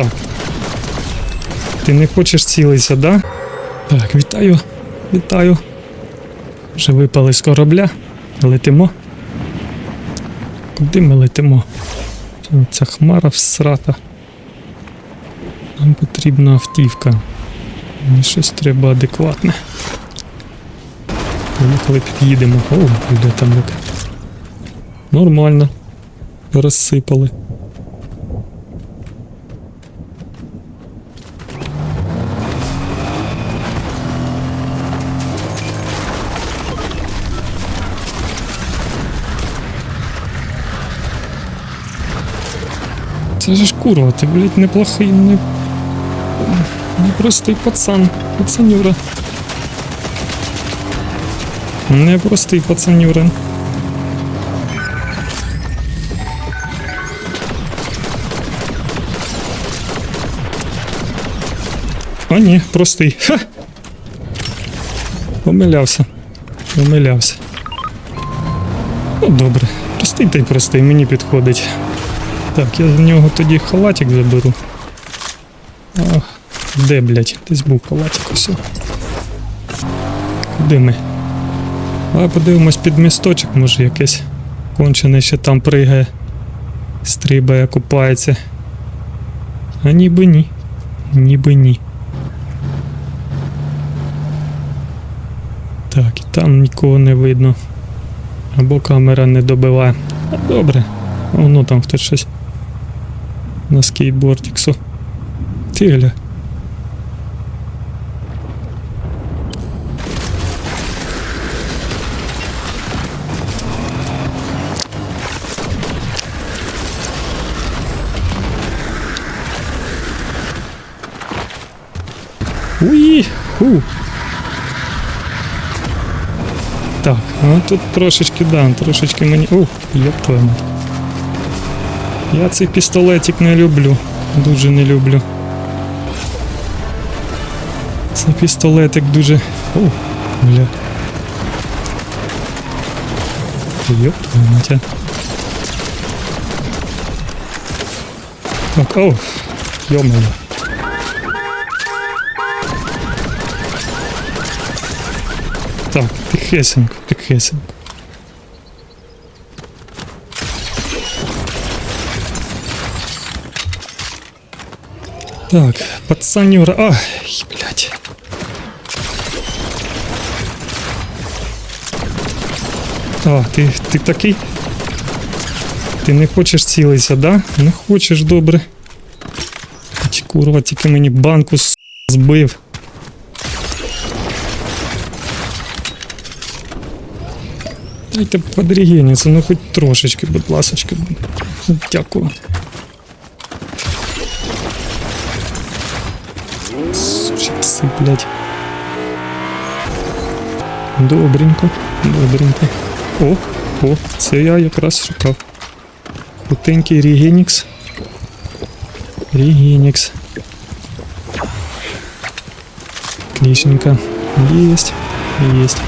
Так. Ти не хочеш цілитися, да? Так, вітаю. Вітаю. Вже випали з корабля. Летимо. Куди ми летимо? Ця хмара всрата. Нам потрібна автівка. Мені щось треба адекватне. Поїхали під'їдемо. О, де там. Нормально. Розсипали. Це ж курва, ти, блядь, неплохий, не... Непростий пацан, пацанюра. Непростий пацанюра. А ні, простий. Ха! Помилявся. Помилявся. Ну добре, простий та й простий, мені підходить. Так, я з нього тоді халатик заберу. Ах, де, блядь? Десь був халатик усе. Куди ми? А подивимось під місточок, може якесь кончене ще там пригає, стрибає, купається. А ніби ні. Ніби ні. Так, і там нікого не видно. Або камера не добиває. Добре. Воно там хтось щось на скейтбордіксу. Ти гля. Уї! Ху! Так, ну тут трошечки, да, трошечки мені. Ух, як твою мать. Я цей пістолетик не люблю. Дуже не люблю. Цей пістолетик дуже. О, бля. Йоп, твою мать. Так, о, йомаю. Так, тихесенько, тихесенько. Так, пацанюра. Ай, блядь. А, ти, ти такий? Ти не хочеш цілитися, да? Не хочеш, добре. Чи курва, тільки мені банку с- збив. Дайте подрігеніться, ну хоч трошечки, будь ласочки. Дякую. Блядь. Добренько, добренько. О, о, це я якраз шукав. Крутенький Рігенікс. Рігенікс. Отличненько. Єсть, єсть.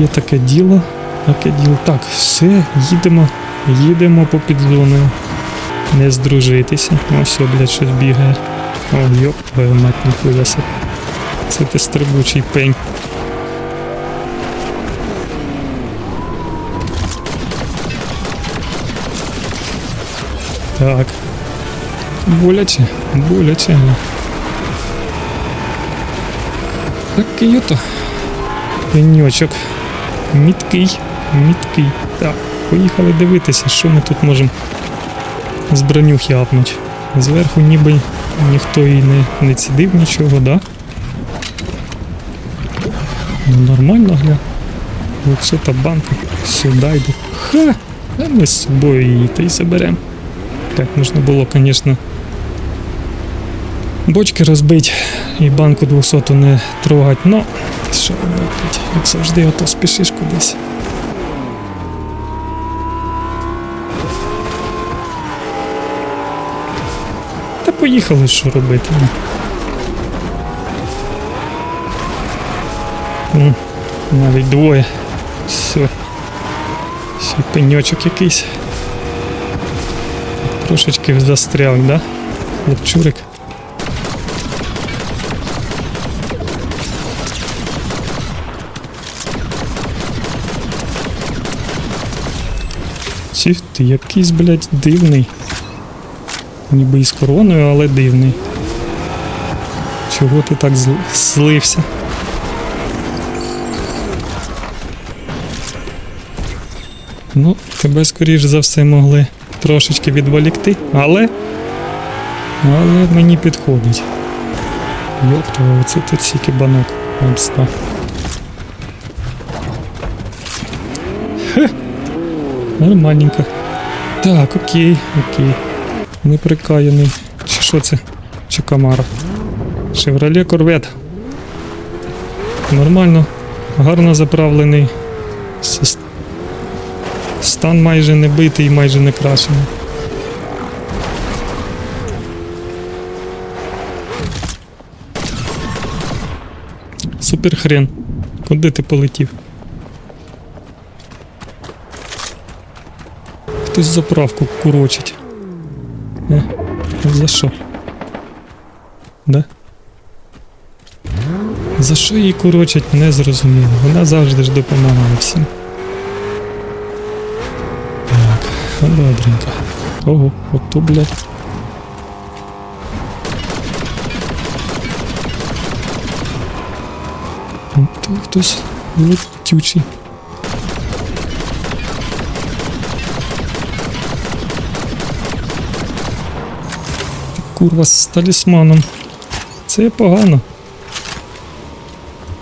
Є таке діло. Таке діло. Так, все, їдемо. Їдемо по підзоною. Не здружитися. О, все, блядь, щось бігає. О, йоп, твою мать, ніхуя себе. Це ти стрибучий пень. Так. Боляче, боляче. Так, Киото. Пеньочок. Міткий, міткий. Так, поїхали дивитися, що ми тут можемо з бронюхи апнуть. Зверху ніби ніхто і не, не цідив нічого, да? Ну нормально, гля. Оце та банка. Сюди йду. Ха! А ми з собою її та й заберемо. Так, можна було, звісно, бочки розбити і банку 200 не трогати, но що робити, як завжди, ото спішиш кудись. Та поїхали, що робити. ну. Навіть двоє. Все. Й пеньочок якийсь. Трошечки застряг, да? хлопчурик. Чих ти якийсь, блядь, дивний. Ніби із короною, але дивний. Чого ти так злився? Ну, тебе скоріш за все могли трошечки відволікти, але. Але мені підходить. Йопта, оце тут стільки банок обстав. Хе. Нормальненько. Так, окей, окей. Неприкаяний. Чи що це? Чи Камара? Шевроле Корвет. Нормально. Гарно заправлений. Стан майже не битий, майже не крашений. Супер хрен. Куди ти полетів? Хтось заправку курочить. Е, за що? Да? За що її курочать, не зрозуміло. Вона завжди ж допомагає всім. Так, ну добренько. Ого, от то, блядь. То хтось летючий. Курва з талісманом. Це погано.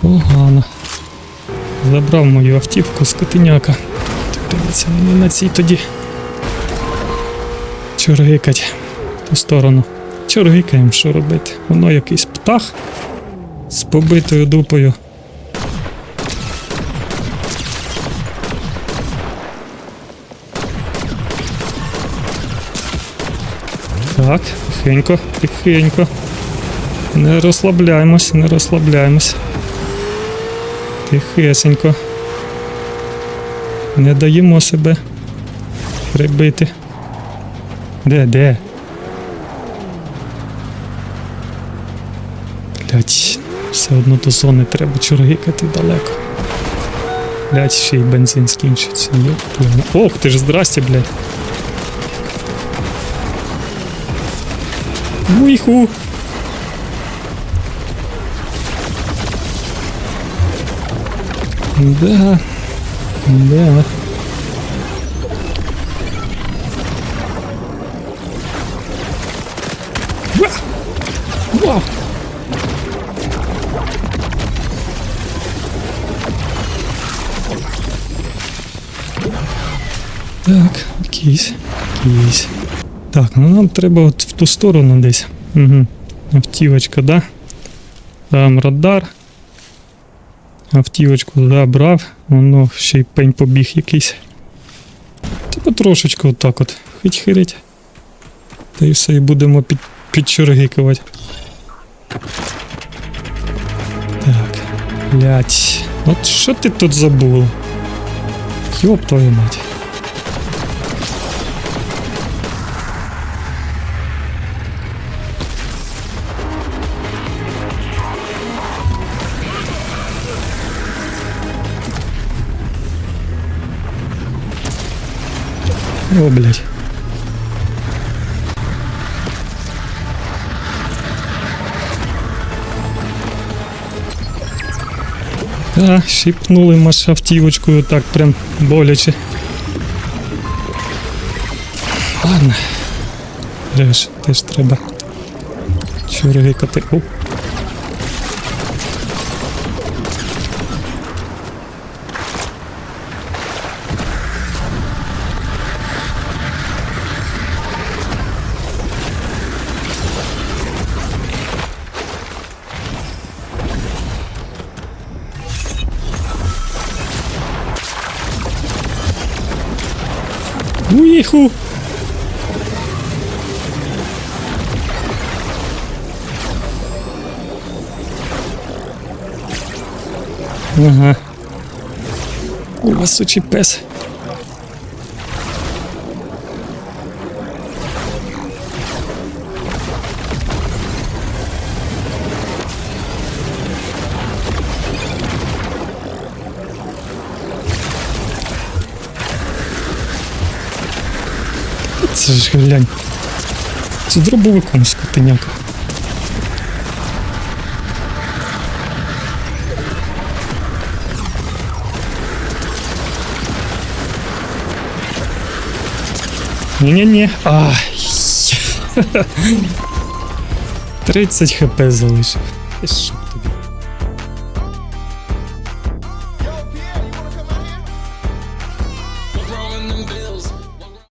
Погано. Забрав мою автівку з котеняка. Дивіться, мені на цій тоді. Чоргикать ту сторону. Чоргикаємо, що робити. Воно якийсь птах з побитою дупою. Так, тихенько, тихенько. Не розслабляємось, не розслабляємось. Тихесенько. Не даємо себе прибити. Де, де? Блять, все одно до зони треба чургикати далеко. Блять, ще й бензин скінчиться. Йоп, Ох, ти ж здрасте, блять. Уйху. Да. Да. Вау! Так, кісь, кісь. Так, ну нам треба от в ту сторону десь. Угу. Автівочка, да? Там радар. Автівочку забрав, воно ще й пень побіг якийсь. Та потрошечку отак от. Хить-хирить. Та і все, і будемо під, підчоргикувати. Так, блять. От що ти тут забув? Йоп твою мать. О, блядь. А, щипнули маш автівочкою так прям боляче. Ладно. Реш, теж треба. Чургикати. О. erro! Uhum. Nossa, te peça. Це ж глянь. Це дробовиком скотиняка. Ні-ні-ні. Ай. 30 хп залишив.